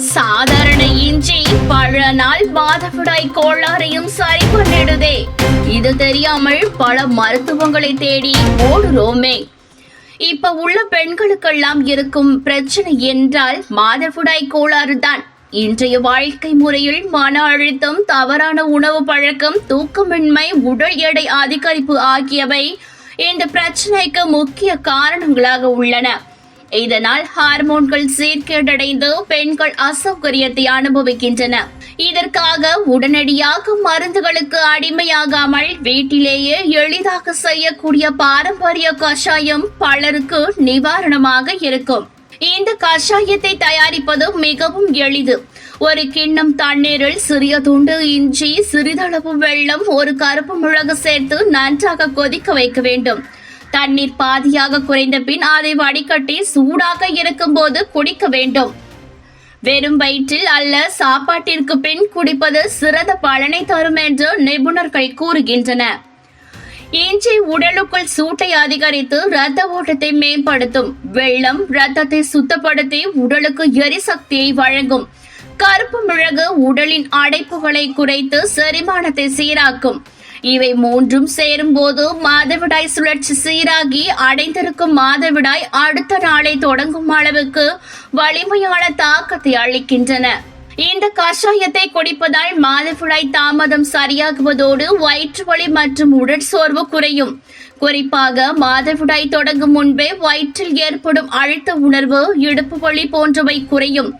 சாதாரண இஞ்சி பல நாள் மாதவிடாய் கோளாறையும் சரி பண்ணிடுதே. இது தெரியாமல் பல மருத்துவங்களை தேடி ஓடுறோமே. இப்ப உள்ள பெண்களுக்கெல்லாம் இருக்கும் பிரச்சனை என்றால் மாதவிடாய் கோளாறு தான். இன்றைய வாழ்க்கை முறையில் மன அழுத்தம் தவறான உணவு பழக்கம் தூக்கமின்மை உடல் எடை அதிகரிப்பு ஆகியவை இந்த பிரச்சனைக்கு முக்கிய காரணங்களாக உள்ளன. இதனால் ஹார்மோன்கள் சீர்கேடடைந்து பெண்கள் அசௌகரியத்தை அனுபவிக்கின்றன. இதற்காக உடனடியாக மருந்துகளுக்கு அடிமையாகாமல் வீட்டிலேயே எளிதாக செய்யக்கூடிய பாரம்பரிய கஷாயம் பலருக்கு நிவாரணமாக இருக்கும். இந்த கஷாயத்தை தயாரிப்பது மிகவும் எளிது. ஒரு கிண்ணம் தண்ணீரில் சிறிய துண்டு இஞ்சி சிறிதளவு வெள்ளம் ஒரு கருப்பு மிளகு சேர்த்து நன்றாக கொதிக்க வைக்க வேண்டும். தண்ணீர் பாதியாக குறைந்த பின் அதை வடிகட்டி சூடாக இருக்கும்போது குடிக்க வேண்டும். வெறும் வயிற்றில் அல்ல சாப்பாட்டிற்கு பின் குடிப்பது சிறந்த பலனை தரும் என்று நிபுணர்கள் கூறுகின்றன. இஞ்சி உடலுக்குள் சூட்டை அதிகரித்து இரத்த ஓட்டத்தை மேம்படுத்தும். வெள்ளம் இரத்தத்தை சுத்தப்படுத்தி உடலுக்கு எரிசக்தியை வழங்கும். கருப்பு மிளகு உடலின் அடைப்புகளை குறைத்து செரிமானத்தை சீராக்கும். இவை மூன்றும் சேரும்போது மாதவிடாய் சுழற்சி சீராகி அடைந்திருக்கும் மாதவிடாய் அடுத்த நாளை தொடங்கும் அளவுக்கு வலிமையான தாக்கத்தை அளிக்கின்றன. இந்த கஷாயத்தை குடிப்பதால் மாதவிடாய் தாமதம் சரியாகுவதோடு வயிற்று வலி மற்றும் உடற்சோர்வு குறையும். குறிப்பாக மாதவிடாய் தொடங்கும் முன்பே வயிற்றில் ஏற்படும் அழுத்த உணர்வு இடுப்பு வலி போன்றவை குறையும்.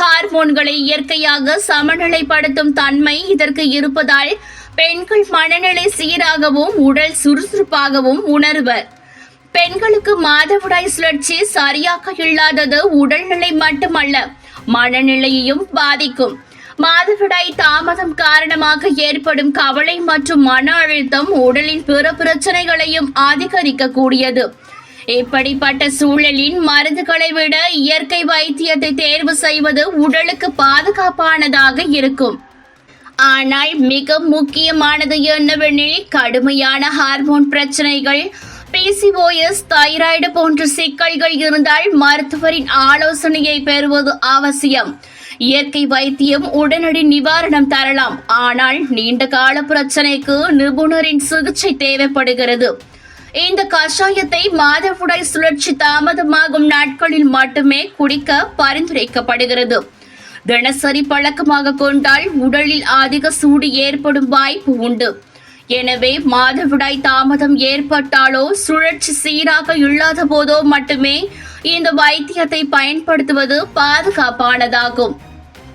ஹார்மோன்களை இயற்கையாக சமநிலைப்படுத்தும் தன்மை இதற்கு இருப்பதால் பெண்கள் மனநிலை சீராகவும் உடல் சுறுசுறுப்பாகவும் உணர்வர். பெண்களுக்கு மாதவிடாய் சுழற்சி சரியாக இல்லாதது உடல்நிலை மட்டுமல்ல மனநிலையையும் பாதிக்கும். மாதவிடாய் தாமதம் காரணமாக ஏற்படும் கவலை மற்றும் மன அழுத்தம் உடலின் பிற பிரச்சனைகளையும் அதிகரிக்கக்கூடியது. இப்படிப்பட்ட சூழலின் மருந்துகளை விட இயற்கை வைத்தியத்தை தேர்வு செய்வது உடலுக்கு பாதுகாப்பானதாக இருக்கும். ஆனால் மிக முக்கியமானது என்னவெனில் கடுமையான ஹார்மோன் பிரச்சனைகள் பிசிஓஎஸ் தைராய்டு போன்ற சிக்கல்கள் இருந்தால் மருத்துவரின் ஆலோசனையை பெறுவது அவசியம். இயற்கை வைத்தியம் உடனடி நிவாரணம் தரலாம். ஆனால் நீண்ட கால பிரச்சனைக்கு நிபுணரின் சிகிச்சை தேவைப்படுகிறது. இந்த கஷாயத்தை மாதவுடை சுழற்சி தாமதமாகும் நாட்களில் மட்டுமே குடிக்க பரிந்துரைக்கப்படுகிறது. தினசரி பழக்கமாக கொண்டால் உடலில் அதிக சூடு ஏற்படும் வாய்ப்பு உண்டு. எனவே மாதவிடாய் தாமதம் ஏற்பட்டாலோ சுழற்சி சீராக இல்லாத போதோ மட்டுமே இந்த வைத்தியத்தை பயன்படுத்துவது பாதுகாப்பானதாகும்.